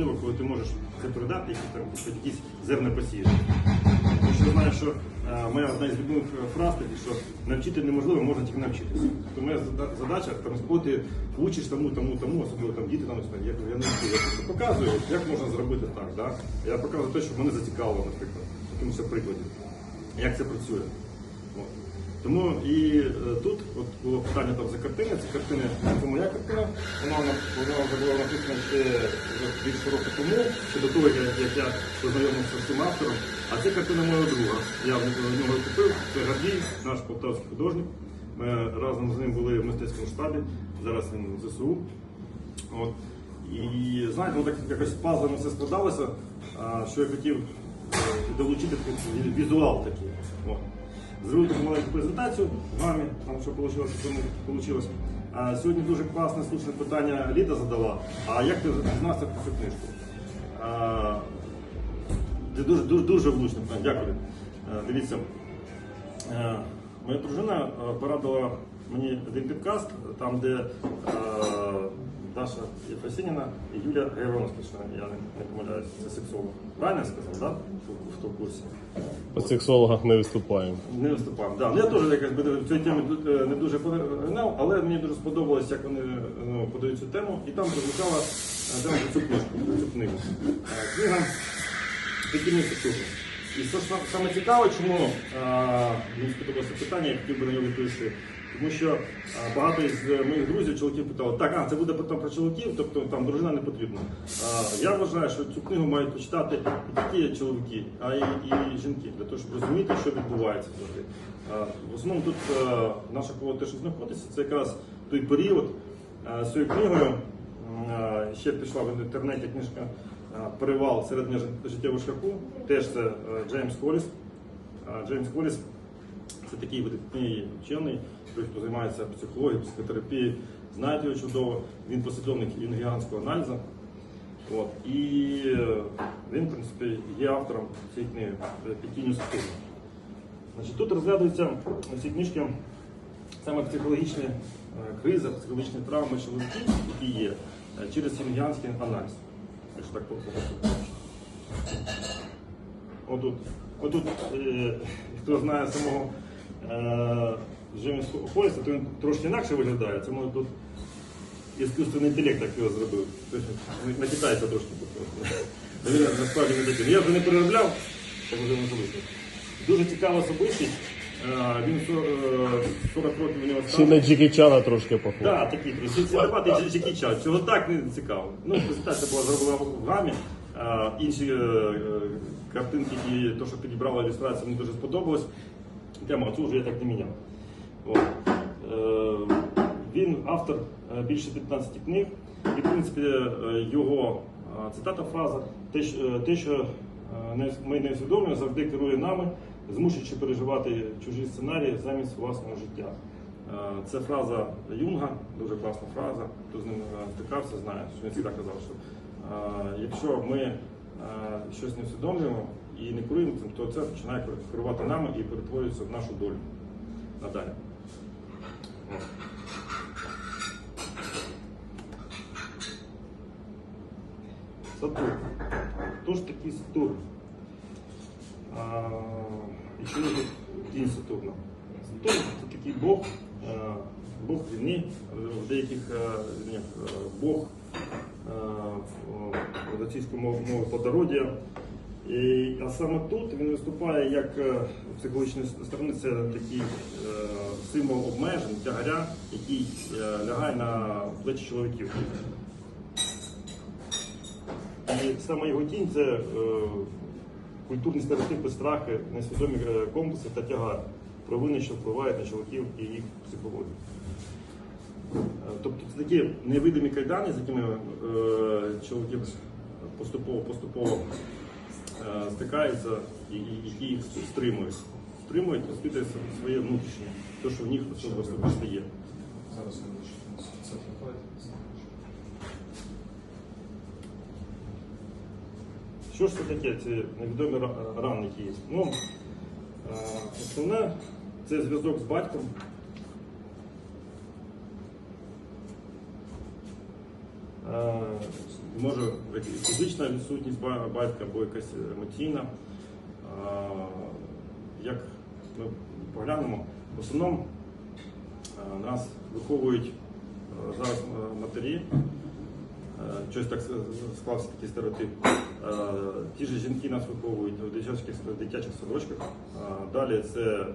важливо, коли ти можеш це передати, якісь там якісь зерна посіяти. Тому що знаю, що е, моя одна із любимих фраз таки, що навчити неможливо, можна тільки навчитися. Тобто моя задача там, коли ти учиш тому, тому, тому, особливо там діти там я, я не вчу, я просто показую, як можна зробити так. Да? Я показую те, що мене зацікавило, наприклад, в якомусь прикладі, як це працює. Тому і е, тут от було питання там за картини. Це картини, це моя картина. Вона, вона, вже була написана ще більше року тому, ще до того, як, я познайомився з цим автором. А це картина мого друга. Я в нього купив. Це Гордій, наш полтавський художник. Ми разом з ним були в мистецькому штабі. Зараз він в ЗСУ. От. І знаєте, ну так якось пазлами все складалося, що я хотів е, долучити візуал такий. От. Зробив таку маленьку презентацію вами, там що вийшло, що вийшло. Сьогодні дуже класне слушне питання Ліда задала. А як ти дізнався про цю книжку? Це дуже, дуже, дуже влучне питання. Дякую. Е, Дивіться. Е, Моя дружина е, порадила мені один підкаст, там, де Даша Єфросініна і Юля Гайвоновська, що я не, не помиляюсь, це сексолог. Правильно я сказав, так? Да? В курсі? По сексологах не виступаємо. Не виступав. Да. Ну, я теж якось би в цій темі е, не дуже поринав, але мені дуже сподобалось, як вони ну, подають цю тему. І там прозвучала е, тема про цю книжку, цю книгу. Е, Книга «Підкільний структури. І що саме цікаво, чому е, мені сподобалося питання, я хотів би на нього відповісти. Тому що е, багато із моїх друзів чоловіків питали, так, а це буде потім про чоловіків, тобто там дружина не потрібна. Я вважаю, що цю книгу мають почитати не тільки чоловіки, а й і жінки, для того, щоб розуміти, що відбувається. Е, В основному тут е, наша коло те, що знаходиться, це якраз той період е, з цією книгою. Ще пішла в інтернеті книжка Перевал середньо життєвого шляху. Теж це Джеймс Коліс. Е, Джеймс Коліс це такий видатний вчений, той, хто займається психологією, психотерапією, знають його чудово. Він послідовник юнгіанського аналізу. От. І е, він, в принципі, є автором цієї книги «Пікіню стилю». Значить, тут розглядаються в цій книжці саме психологічні е, кризи, психологічні травми чоловіків, які є е, через юнгіанський аналіз. Якщо так. Отут, отут е, хто знає самого е, Джеймс Холіса, то він трошки інакше виглядає. Це може тут іскусственний інтелект так його зробив. На китайця трошки похоже. Насправді не такий. Ну, Я вже не переробляв, так вже не залишив. Дуже цікава особистість. Е, Він е, 40 років у нього Ще стаж. на Джекі Чана трошки похоже. Так, такий цікаватий Джекі Чан. Чого так не цікаво. Ну, презентація була зроблена в гамі. Інші е, е, картинки і те, що підібрала ілюстрація, мені дуже сподобалось. Тема цю вже я так не міняв. От. Е, він автор е, більше 15 книг, і в принципі е, його цитата фраза те, що- ми не усвідомлюємо, завжди керує нами, змушуючи переживати чужі сценарії замість власного життя. Це фраза Юнга, дуже класна фраза. Хто з ним стикався, знає, що він завжди казав, що якщо ми щось не усвідомлюємо і не керуємо цим, то це починає керувати нами і перетворюється в нашу долю надалі. Сатурн. Хто ж такий Сатурн? І що є тінь Сатурна? Сатурн це такий Бог, е, Бог війни, в деяких е, е, Бог російської мови плодородія. А саме тут він виступає як е, психологічної сторони, це такий е, символ обмежень, тягаря, який е, лягає на плечі чоловіків. І саме його тінь це культурні стереотипи, страхи, несвідомі комплекси та тягар, провини, що впливають на чоловіків і їх психологію. Тобто це такі невидимі кайдани, з якими чоловіки поступово поступово стикаються і, і які їх стримують. Стримують, розпитують своє внутрішнє, те, що в них особисто є. Зараз це. Що ж це таке, ці невідомі ра- рани, які є? Ну, е, основне це зв'язок з батьком. Може якась фізична відсутність батька або якась емоційна. Як ми поглянемо, в основному нас виховують зараз матері. Щось так склався такий стереотип. Ті ж жінки нас виховують в дитячих, дитячих садочках. Далі це е,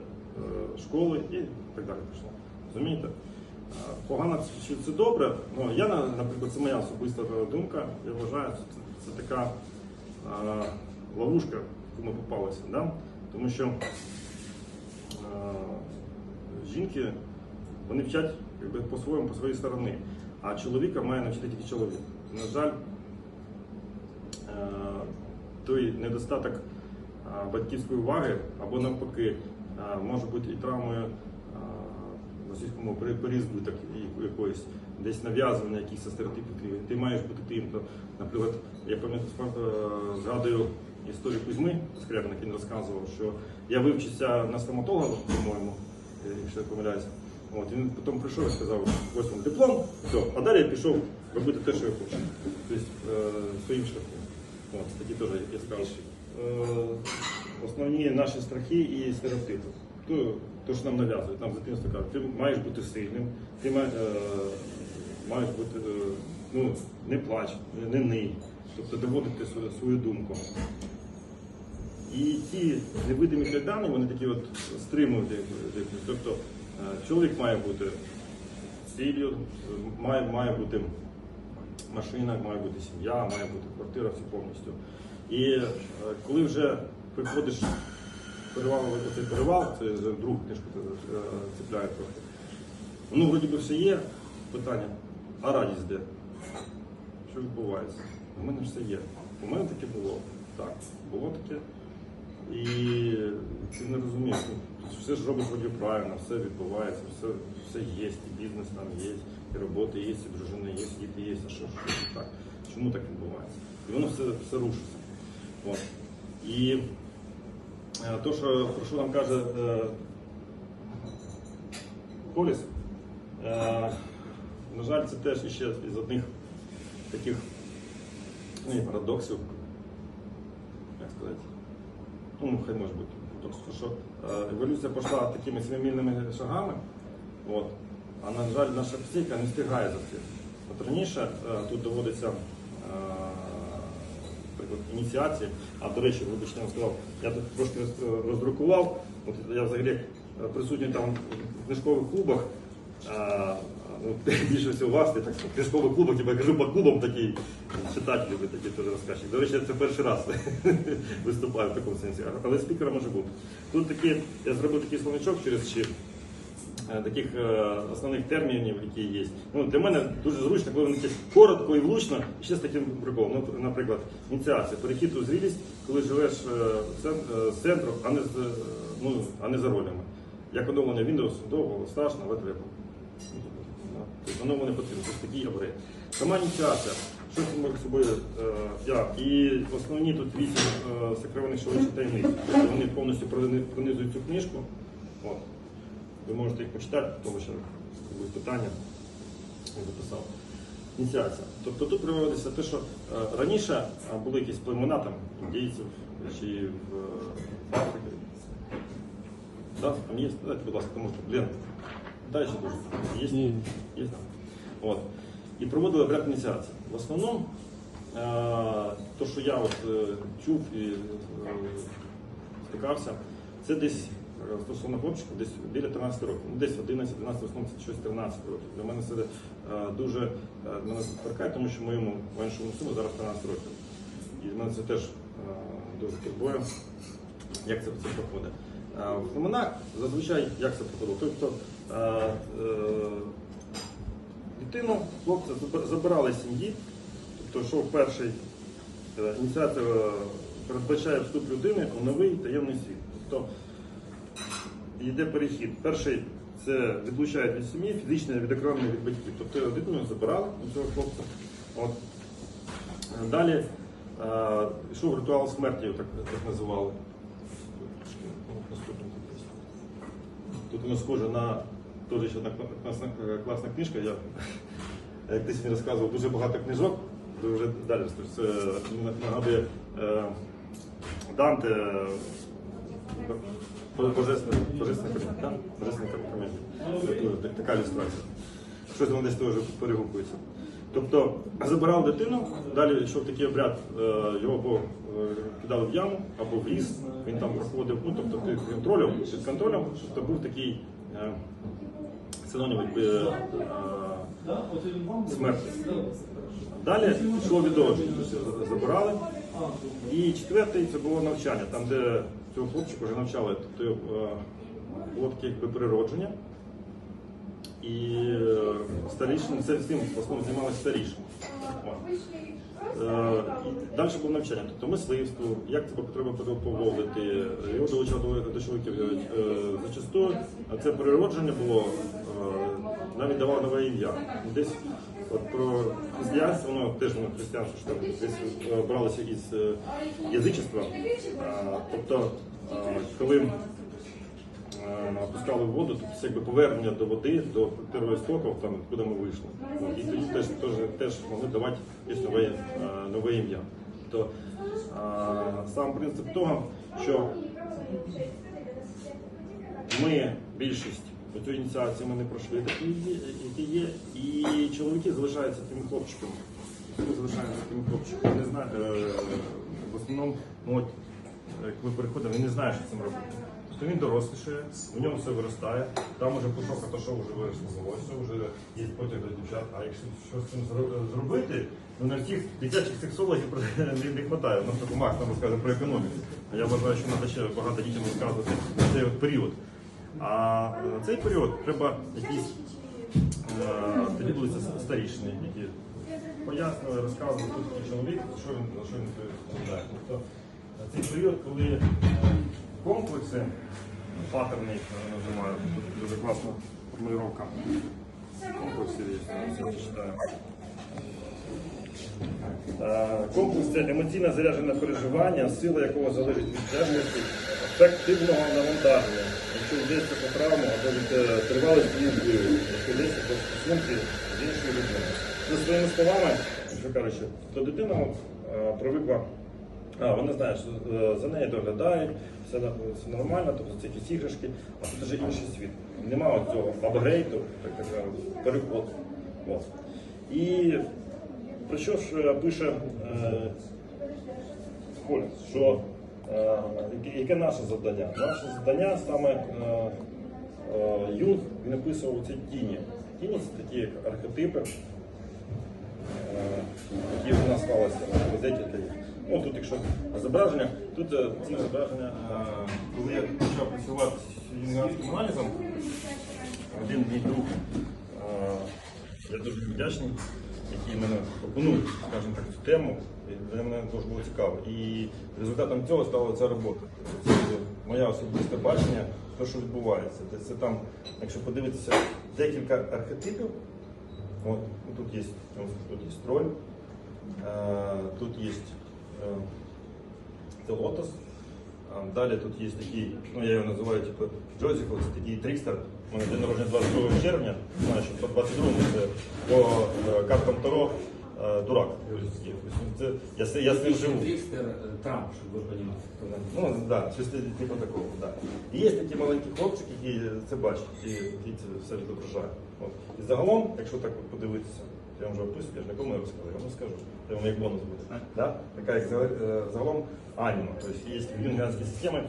школи і так далі пішло. Розумієте? Погано чи це добре? Ну, я, наприклад, це моя особиста думка. Я вважаю, що це, така е, ловушка, в яку ми попалися. Да? Тому що е, жінки вони вчать по-своєму, по своїй сторони. А чоловіка має навчити тільки чоловік. На жаль, е, той недостаток батьківської уваги або навпаки е, може бути і травмою російському переїзду так, якоїсь, десь нав'язування якихось стереотипів. Ти, маєш бути тим. То, наприклад, я пам'ятаю, е, згадую історію Кузьми Скрябина, який розказував, що я вивчився на стоматолога, по-моєму, е, якщо я помиляюся. От, він потім прийшов і сказав, ось вам диплом, все, а далі я пішов робити те, що я хочу. Тобто е, своїм шляхом. От, такі теж я скажу. Е, основні наші страхи і стереотипи. То, що нам нав'язують, нам з дитинства кажуть, ти маєш бути сильним, ти має, е, маєш бути, е, ну, не плач, не ний, тобто доводити свою, свою думку. І ці невидимі кайдани, вони такі от стримують. як- як- Тобто е, чоловік має бути ціллю, має, має бути машина, має бути сім'я, має бути квартира все повністю. І коли вже приходиш перевал, оцей перевал, це вже друг книжку е, цепляє трохи. Ну, вроді би все є, питання, а радість де? Що відбувається? У мене ж все є. У мене таке було. Так, було таке. І ти не розумієш, ну, все ж робиш вроді правильно, все відбувається, все, все є, і бізнес там є, і робота є, і дружина є, і діти є, а що, що так? Чому так відбувається? І воно все, все рушиться. От. І то, що, про що нам каже е, Коліс, е, на жаль, це теж іще із одних таких ну, і парадоксів, як сказати, ну, хай може бути. Що е, еволюція пішла такими семимільними шагами, от, а на жаль, наша психіка не встигає за цим. От раніше е, тут доводиться е, наприклад, ініціації, а до речі, вибачте, я вам сказав, я тут трошки роздрукував, от я взагалі е, присутній там в книжкових клубах. Ну, більше всього вас, так в книжкових клубах, типу, я кажу по клубам такий читателі, ви такі теж розказчик. До речі, це перший раз виступаю в такому сенсі, але спікера може бути. Тут такі, я зробив такий словничок через чіп. Е, Таких е, основних термінів, які є. Ну, для мене дуже зручно, коли вони коротко і влучно, і ще з таким приколом. Ну, наприклад, ініціація, перехід у зрілість, коли живеш е, з центру, а не, з, ну, а не за ролями. Як оновлення Windows, довго, страшно, але треба. Тобто воно не потрібно, це такий апгрейд. Сама ініціація, що це може собою я. І основні тут вісім сакрованих чоловічих таємниць. Вони повністю пронизують цю книжку. От. Ви можете їх почитати, тому що будуть питання я записав. Ініціація. Тобто тут приводиться те, що е, раніше е, були якісь племена там, індійців чи в е, Африці. Да, там є, дайте, будь ласка, тому що, дай ще дуже. Є? Є там. От. І проводили обряд ініціації. В основному, е, то, що я от, е, чув і е, стикався, це десь е, стосовно хлопчика, десь біля 13 років. Ну, десь 11, 12, в основному це щось 13 років. Для мене це е, дуже е, мене торкає, тому що моєму меншому сину зараз 13 років. І в мене це теж е, дуже турбує, як це, це проходить. Е, В племенах зазвичай як це проходило? Тобто е, е, дитину, хлопця забирали сім'ї, тобто йшов перший е, ініціатор е, передбачає вступ людини у новий таємний світ. Тобто йде перехід. Перший це відлучають від сім'ї, фізичне відокремлення від батьків. Тобто дитину забирали у цього хлопця. От. Е, Далі е, йшов ритуал смерті, так, так називали. Тут воно схоже на теж одна класна, е, класна книжка. Я, як ти сьогодні розказував, дуже багато книжок дуже далі. Це нагадує е, Данте комедія. Це Така ілюстрація. Щось воно десь теж перегукується. Тобто забирав дитину, далі йшов такий обряд, е, його або е, кидали в яму, або в ліс, він там проходив, ну тобто під контролем, під контролем, тобто був такий е, синонім якби, смерті. Далі йшло відродження, забирали. І четвертий це було навчання, там, де цього хлопчика вже навчали. Тобто е, було таке якби природження. І е, старішин, це всім в основному займалися старішин. Е, Далі було навчання, тобто мисливство, як тебе треба поводити, його долучав до, чоловіків. Е, Зачасту це природження було, е, навіть давав нове ім'я. Десь про християнство, воно теж воно християнство, що десь е, бралося із е, язичества. Тобто, коли е, опускали в воду, тобто це якби повернення до води, до первоістоків, там, куди ми вийшли. І тоді теж, теж, теж могли давати якесь нове, нове ім'я. Тобто сам принцип того, що ми більшість цю ініціацію ми не пройшли, такі які є, і чоловіки залишаються тими хлопчиками. Ми залишаємося тими хлопчиками. Не знаю, е, в основному, от, е, коли переходимо, він не знає, що цим робити. Тобто він дорослішає, у ньому все виростає, там уже пушок то, що вже виросло волосся, вже є потяг до дівчат. А якщо щось з цим зробити, ну на всіх дитячих сексологів не, вистачає. Ну, тобто Макс нам розкаже про економіку. А я вважаю, що треба ще багато дітям розказувати на цей період. А на цей період треба якісь е, тоді були старішини, які пояснювали, розказували тут чоловік, що він, що він відповідає. Тобто цей період, коли е, комплекси, паттерни їх е, називають, дуже класна формулювання. Комплекси я читаю. Е, Комплекс це емоційно заряджене переживання, сила якого залежить від здатності ефективного навантаження, якщо йдеться про травму або від е, тривалості впливу, якщо йдеться про стосунки з іншою людиною. За своїми словами, що кажучи, то дитина е, привикла, а, вона знає, що е, за нею доглядають, все, все нормально, тобто це якісь іграшки, а тут вже інший світ. Нема цього апгрейду, так так переход. От. І про що ж е, пише е, Колін, що е, яке- яке наше завдання? Наше завдання саме е, е, Юнг він описував ці тіні. Тіні це такі архетипи, е, які у нас склалися на їх. Ну, тут, якщо зображення, тут е, ці зображення, е, коли я почав працювати з юнганським аналізом, один мій друг, е, я дуже вдячний, який мене пропонув, скажімо так, цю тему. Для мене дуже було цікаво. І результатом цього стала ця робота. Це моє особисте бачення, те, що відбувається. Це, це там, якщо подивитися, декілька архетипів. От, тут є, тут є троль, е, тут є е, це лотос. Далі тут є такий, ну я його називаю типу Джозеф, це такий трикстер. У мене день народження 22 червня, знаю, що по 22 це по е, картам Таро е, дурак. Тобто, Це, я, з- я з ним живу. Трикстер э, Трамп, чтобы вы понимали. кто там. Ну, да, щось типу такого, да. І є такі маленькі хлопчики, які це бачать, і які це все відображають. От. І загалом, якщо так от подивитися, я вам вже описую, я ж нікому не розказав, я вам скажу. Це вам як бонус буде. Да? Така як за- е, загалом аніма. Тобто є в юнгіанській системі е,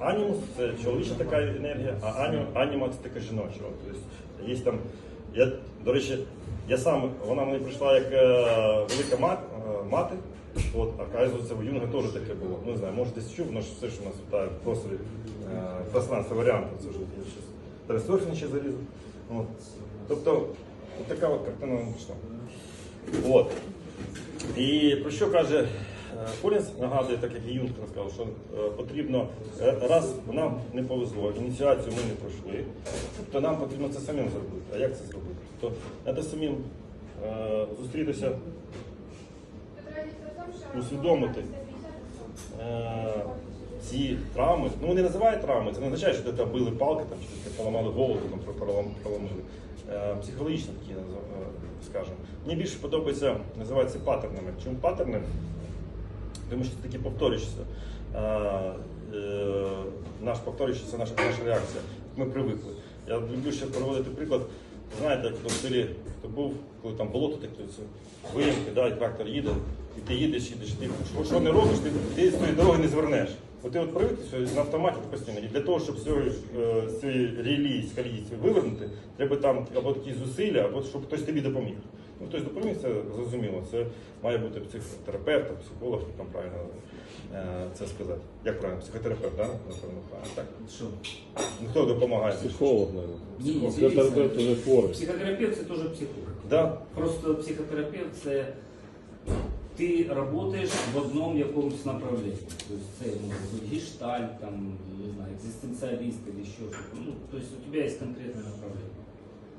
анімус це чоловіча така енергія, а ані- аніма це така жіноча. От, Тобто є там, я, до речі, я сам, вона мені прийшла як е, велика мат, е, мати. От, а оказується, в Юнга теж таке було. Ну, не знаю, може десь чув, воно все, що у нас вітає в просторі е, пространство варіантів. Це вже трансерфінг ще залізу. От. Тобто, от така от картина вийшла. От. І про що каже Колінс, нагадує, так як і Юнг розказав, що е, потрібно, е, раз нам не повезло, ініціацію ми не пройшли, то нам потрібно це самим зробити. А як це зробити? То треба самим е, зустрітися усвідомити е, ці травми, ну вони називають травми, це не означає, що тебе били палки там, чи поламали голову, там проломили. Е, такі, е, скажімо. Мені більше подобається, називається паттернами. Чому паттерни? Тому що це такі повторюючися. Е, наш повторюючися, наша, наша реакція. Ми привикли. Я люблю ще проводити приклад. Знаєте, як в селі хто був, коли там болото таке, виїмки, да, і трактор їде, і ти їдеш, їдеш, ти що, що не робиш, ти, ти з тої дороги не звернеш. От ти от привик на автоматі постійно. І для того, щоб цієї, е, цієї релії, з колії вивернути, треба там або такі зусилля, або щоб хтось тобі допоміг. Ну, хтось допоміг, це зрозуміло. Це має бути психотерапевт, психолог, як там правильно е, це сказати. Як правильно? Психотерапевт, да? напевно, правильно. Так. Що? Ну, хто допомагає? Психолог, мабуть. Психотерапевт уже хворий. Психотерапевт це теж психолог. Да. Просто психотерапевт це ти працюєш в одному якомусь направленні. Тобто це може бути гештальт, там, не знаю, екзистенціаліст або щось. Ну, тобто у тебе є конкретне направлення.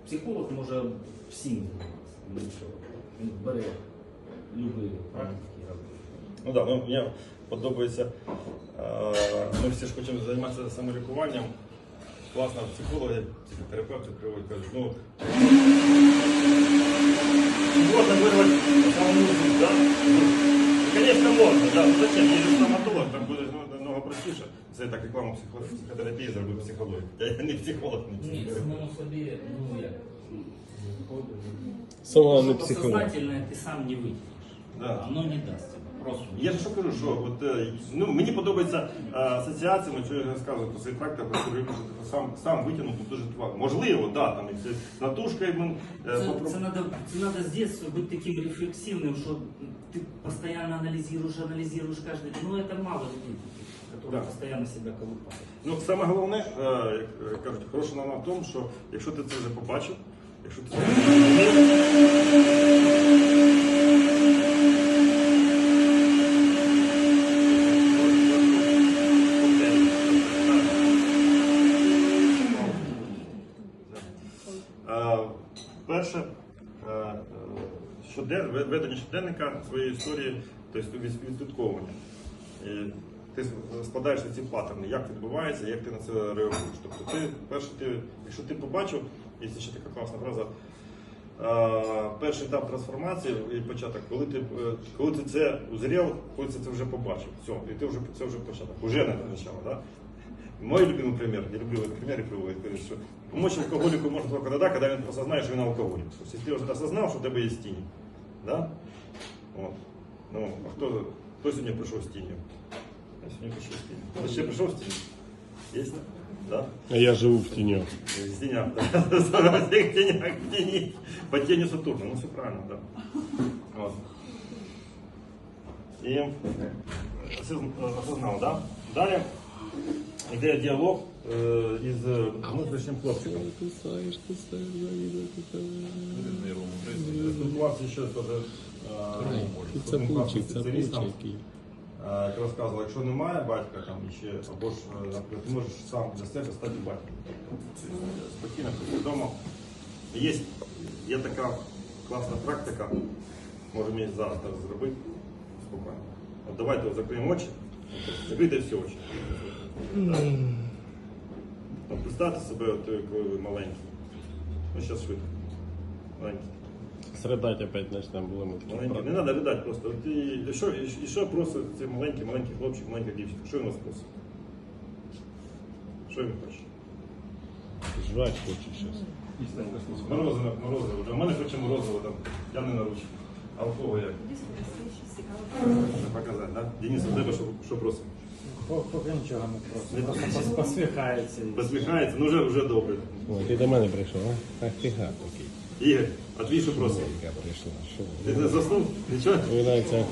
Психолог може всім займатися. Ну, Він бере любі практики і робить. Ну так, ну, мені подобається. е, Ми всі ж хочемо займатися самолікуванням. Класно, психологи, психотерапевти приходять, кажуть, ну можно вырвать саму жизнь, да? Ну, Конечно, можно, да. Ну зачем? Є же стоматолог, там буде ну, намного простіше. Це я так рекламу психо- психотерапії зробив психологію. Я не психолог, не Ні, психотерапевт. самому собі, ну як. Сама не психолог. Сознательное ты сам не вытянешь. Да. Оно не даст тебе. Просто. Я ж що кажу, що от, е, ну, мені подобається е, асоціація, що я розказую про свій трактор, про ринок, сам, сам витягнути дуже тварно. Можливо, да, там і це мен, е, Це, попро- це, надо, це надо з детства бути таким рефлексивним, що ти постійно аналізуєш, аналізуєш кожен. Ну, це мало людей, які Да. постійно себе колупають. Ну, саме головне, е, як е, кажуть, хороша новина в тому, що якщо ти це вже побачив, Перше, щоден, ведення щоденника своєї історії, тобто від- відслідковування. Ти складаєш ці паттерни, як відбувається, як ти на це реагуєш. Тобто ти, перше, ти, якщо ти побачив, є ще така класна фраза, е, перший етап трансформації і початок, коли ти, е, коли ти це узрів, коли ти це вже побачив, все, і ти вже це вже початок, уже не почало. Да? Мой любимый пример, я люблю этот пример и приводит, говорит, что помочь алкоголику можно только тогда, когда он осознает, что он алкоголик. То есть, если ты уже осознал, что у тебя есть тень, да? Вот. Ну, а кто, кто сегодня пришел с тенью? Я сегодня пришел с тенью. Кто еще пришел с тенью? Есть? Да? А я живу в тіні. В тенях, да. В всех тенях, в тени. По тени Сатурна, ну все правильно, да. Вот. И осозн- осознал, да? Далее йде діалог е, із внутрішнім хлопчиком. Спілкувався ще теж е, Це спілкувався пучик, з Е, як розказував, якщо немає батька там ще, або ж, е, наприклад, ти можеш сам для себе стати батьком. Спокійно, свідомо. Є, є така класна практика, можемо її зараз зробити спокійно. От давайте закриємо очі, закрийте всі очі. Представте себе, от, коли ви маленький. Ну, зараз швидко. Маленький. Средать опять начнем блимати. Маленький. Не треба ридати просто. От і, що, і, і що просить цей маленький, маленький хлопчик, маленька дівчинка? Що він вас просить? Що він хоче? Жрать хоче щось. Морозиво, морозиво. Да, в мене хоче морозиво, там, я не наручу. А у кого як? Показати. Да? Денис, у тебе що, що просить? Поки нічого не Не просто. Просто пос- посміхається. Посміхається, ну вже, вже добре. О, ти до мене прийшов, а? Ах ти гад такий. Ігор, а твій що просить? Я прийшла. Що? Ти не заснув? Нічого? Видається.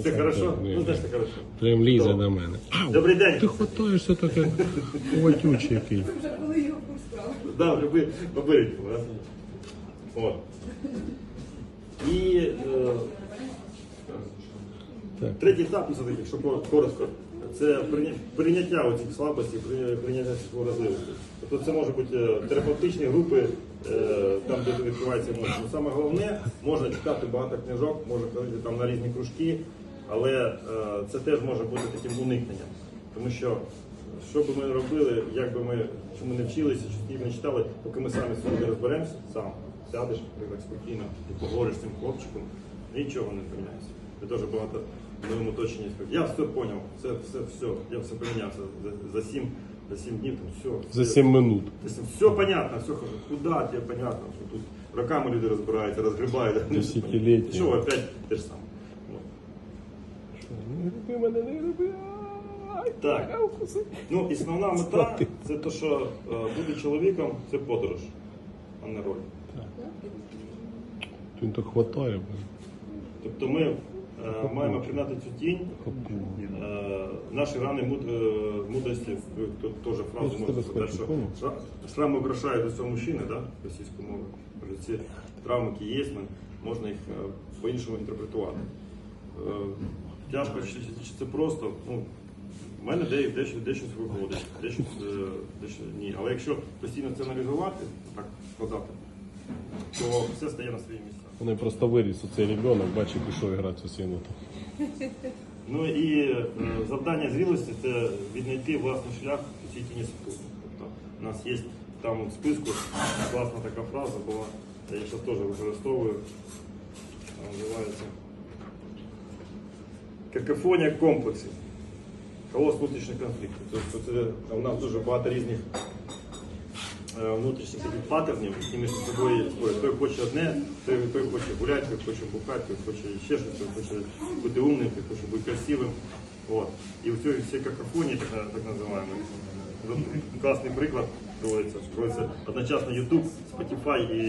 Все хорошо? Ну, знаєш, це хорошо. Прям лізе Добре. до мене. Ау! Добрий день. Ти хватаєшся таке хватючий який. Да, вже ви поберіть. Да? От. І е, Так. третій етап, ну, все-таки, якщо коротко, це прийня- прийняття оцих слабостей, прийня- прийняття цих вразливостей. Тобто це може бути е, терапевтичні групи, е, там, де відкриваються емоції. Ну, Саме головне, можна читати багато книжок, можна ходити там на різні кружки, але е, це теж може бути таким уникненням. Тому що що би ми робили, як би ми чому не вчилися, скільки не читали, поки ми самі собі розберемося, сам сядеш, наприклад, спокійно і поговориш з цим хлопчиком, нічого не поміняється. Я дуже багато оточенні скажу, я все зрозумів, все, все, все, я все помінявся за, за, сім, за сім днів, там все. За все. 7 минут. Тобто все понятно, все хорошо. Куда тебе понятно, що тут роками люди розбираються, розгрібають. Десятиліття. Що опять те ж саме. Не люби мене, не люби. Так. Ну, основна мета це те, що е, бути чоловіком це подорож, а не роль. Він то хватає. Тобто ми маємо прийняти цю тінь. Е, наші рани е, мудрості, тут теж фразу тебе сказати, що шрами украшають до цього мужчини, да, російською мовою. Ці травми, які є, можна їх е, по-іншому інтерпретувати. Е, Тяжко чи, чи- це просто. Ну, в мене де, дещо, дещо виходить, дещо, е, дещо ні. Але якщо постійно це аналізувати, так сказати, то все стає на свої місця. Вони просто виріс оцей ребенок, бачив, пішов грати у сіну. Ну і е, завдання зрілості це віднайти власний шлях у цій тіні супуту. Тобто у нас є там в списку класна така фраза була, я її зараз теж використовую. Вона Називається Какофонія комплексів. Колос внутрішніх конфліктів. Тобто це у нас дуже багато різних е, Внутрішніх таких паттернів, які між собою спорять. Той хоче одне, той, той хоче гуляти, той хоче бухати, той хоче ще щось, той хоче бути умним, той хоче бути красивим. От. І в цій всій какофонії, так, так називаємо, класний приклад проводиться. Проводиться одночасно YouTube, Spotify і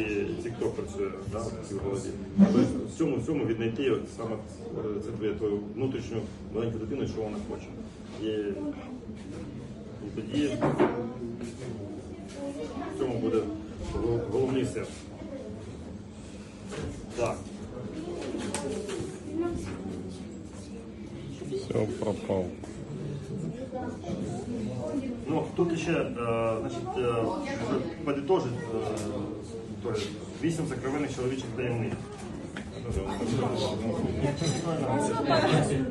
TikTok працює да, в голові. Тобто в цьому всьому віднайти саме е, це твою, твою внутрішню маленьку дитину, що вона хоче. І, і тоді в цьому буде головний сенс. Так. Все, пропав. Ну, тут ще, е, значить, е, подытожить, е, то є вісім закровених чоловічих таємниць.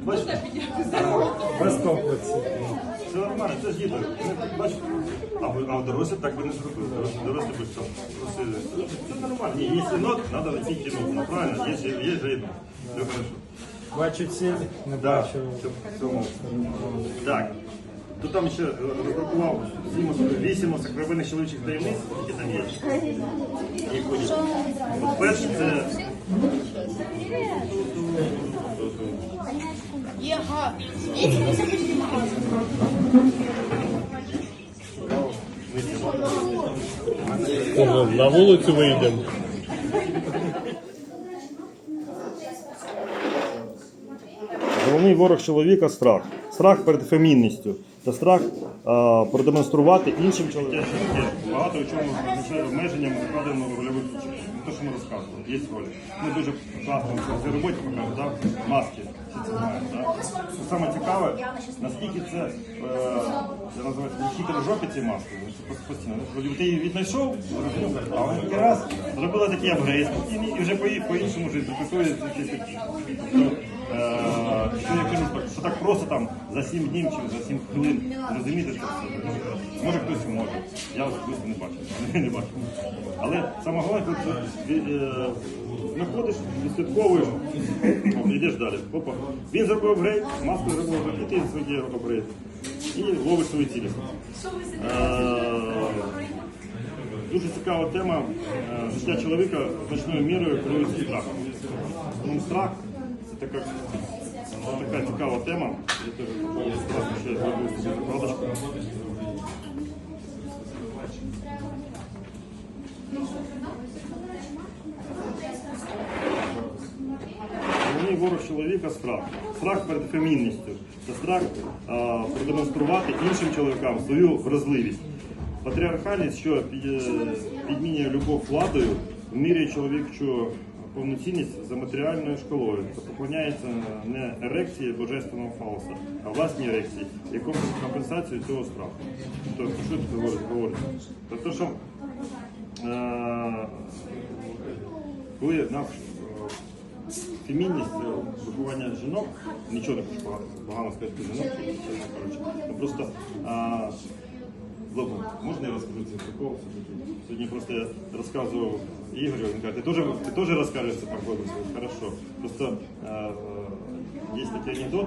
Без це нормально, це ж діти. А, а дорослі так би не зробили. Дорослі, дорослі би що? Просили. Це нормально. Ні, є синок, треба йти тянути. Ну, правильно, є, є. Все хорошо. Бачу ціль, не бачу. Так. То там ще сім- вісім сокровенних чоловічих таємниць, які там є. От перше це. Може, на вулицю вийдемо. Головний ворог чоловіка страх. Страх перед фемінністю. Та страх продемонструвати іншим чоловікам. Багато в чому визначає обмеженням закладено рольових речей. Те, що ми розказували, є ролі. Ми дуже класно роботі покажемо, да? маски. Всі це. Да? Саме цікаве, наскільки це е, я називаю це хитро жопі ці маски. ну, Постійно. Ну, Ти її віднайшов, а вона тільки раз зробила такий апгрейд і вже по- по-іншому вже інтерпретує ці такі. Тобто, Е, що, я кажу, так просто там за 7 днів чи за 7 хвилин зрозуміти це все. Може хтось може. Я особисто не бачу. не бачу. Але саме головне, коли ти е, знаходиш, відслідковуєш, йдеш далі. Опа. Він зробив апгрейд, маску зробив і ти зробив апгрейд. І ловиш свою цілісність. Е, Дуже цікава тема. Е, Життя чоловіка значною мірою керується страхом. Ну, страх це така, це така цікава тема. Я теж ще зробив собі закладочку. Головний ворог чоловіка страх. Страх перед фемінністю. Це страх а, продемонструвати іншим чоловікам свою вразливість. Патріархальність, що е, підмінює любов владою, вмірює чоловічу повноцінність за матеріальною шкалою та поклоняється не ерекції божественного фауста, а власній ерекції, як компенсацію цього страху. Тобто, що тут говорить? говорить? Те, що е, коли наш е, фемінність, е, виховання жінок, нічого не хочу погано- сказати жінок, кажучи. Ну, Просто а, Ладно, можна я розкажу цей прикол? Сьогодні просто я розказував Ігорю, він каже, ти теж, ти теж розкажеш це прикол? Хорошо. Просто а, а, є такий анекдот,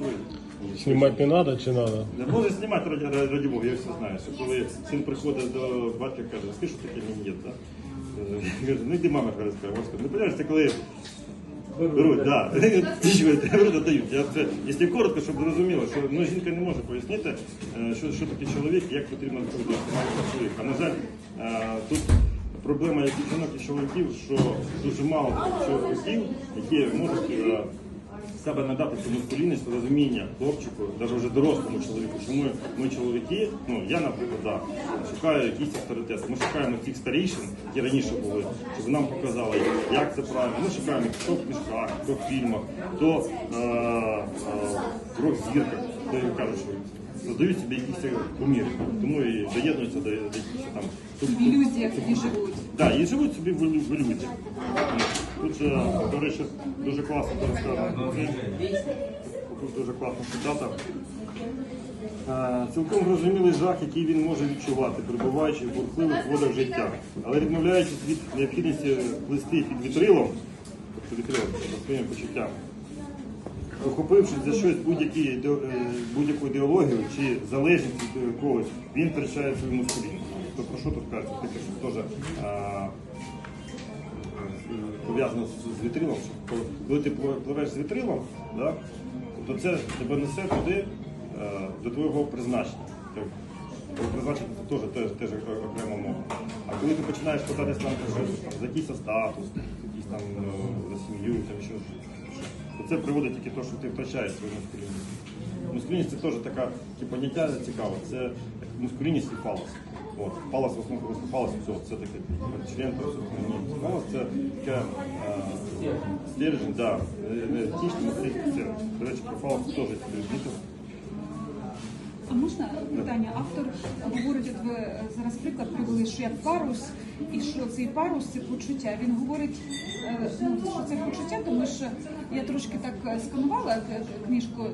не? Снимать не надо чи надо? Не може знімати раді, раді, Бога, я все знаю. Що коли син приходить до батька каже, скажи, що таке мені да? Е, Каже, ну йди мама каже, Васька, ну понимаєш, це коли беруть, так. Дають. Якщо коротко, щоб зрозуміло, що ну, жінка не може пояснити, е, що, що таке чоловік, і як потрібно відповідати чоловік. А на жаль, е, тут проблема як і жінок і чоловіків, що дуже мало чоловіків, які можуть е, себе надати цю мускулінність, розуміння хлопчику, навіть вже дорослому чоловіку. Чому ми чоловіки, ну я, наприклад, да, шукаю якісь авторитети. Ми шукаємо тих старішин, які раніше були, щоб нам показали, як це правильно. Ми шукаємо хто в книжках, хто в фільмах, хто е, е, в рок-зірках, де кажуть, що создають собі якісь куміри. Тому і доєднуються до, якихось там. в ілюзіях і живуть. Так, і живуть собі в, в люді. Тут, до речі, дуже класно. Тут дуже класна цитата. Е, Цілком зрозумілий жах, який він може відчувати, перебуваючи в бурхливих водах життя, але відмовляючись від необхідності плисти під вітрилом, тобто вітрилом за своїми почуттями, Охопившись за щось е, будь-яку ідеологію чи залежність від когось, він втрачає свою мускулінність. То про що тут кажуть? Таке, що теж е, пов'язано з, вітрилом. коли, ти пливеш з вітрилом, да, то це тебе несе туди е, до твого призначення. Тобто, Про призначення це теж, теж, теж окрема мова. А коли ти починаєш питатись там, за якийсь статус, якийсь там е, за сім'ю, там що, то це приводить тільки те, що ти втрачаєш свою мускулінність. Мускулінність це теж така поняття цікаве. Це мускулінність і фалос. От, фалос в основному все, це таке член, фалос це таке е, стержень, да, е, тічний мислительний стержень. До речі, про фалос теж відмітив. А можна питання? Автор говорить, от ви е, зараз приклад привели, що як парус, і що цей парус це почуття. Він говорить, е, ну, що це почуття, тому що я трошки так е, сканувала е, книжку